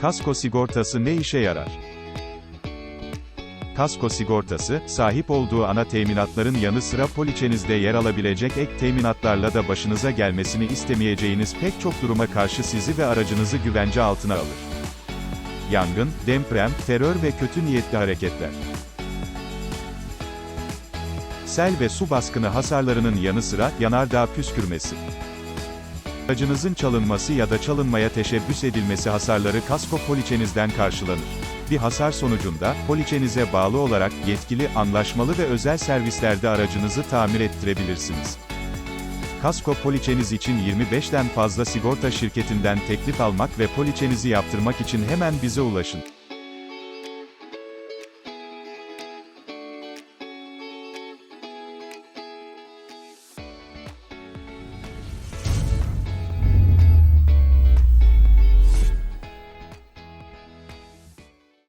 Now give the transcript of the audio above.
Kasko sigortası ne işe yarar? Kasko sigortası, sahip olduğu ana teminatların yanı sıra poliçenizde yer alabilecek ek teminatlarla da başınıza gelmesini istemeyeceğiniz pek çok duruma karşı sizi ve aracınızı güvence altına alır. Yangın, deprem, terör ve kötü niyetli hareketler. Sel ve su baskını hasarlarının yanı sıra, yanardağ püskürmesi. Aracınızın çalınması ya da çalınmaya teşebbüs edilmesi hasarları kasko poliçenizden karşılanır. Bir hasar sonucunda, poliçenize bağlı olarak, yetkili, anlaşmalı ve özel servislerde aracınızı tamir ettirebilirsiniz. Kasko poliçeniz için 25'ten fazla sigorta şirketinden teklif almak ve poliçenizi yaptırmak için hemen bize ulaşın.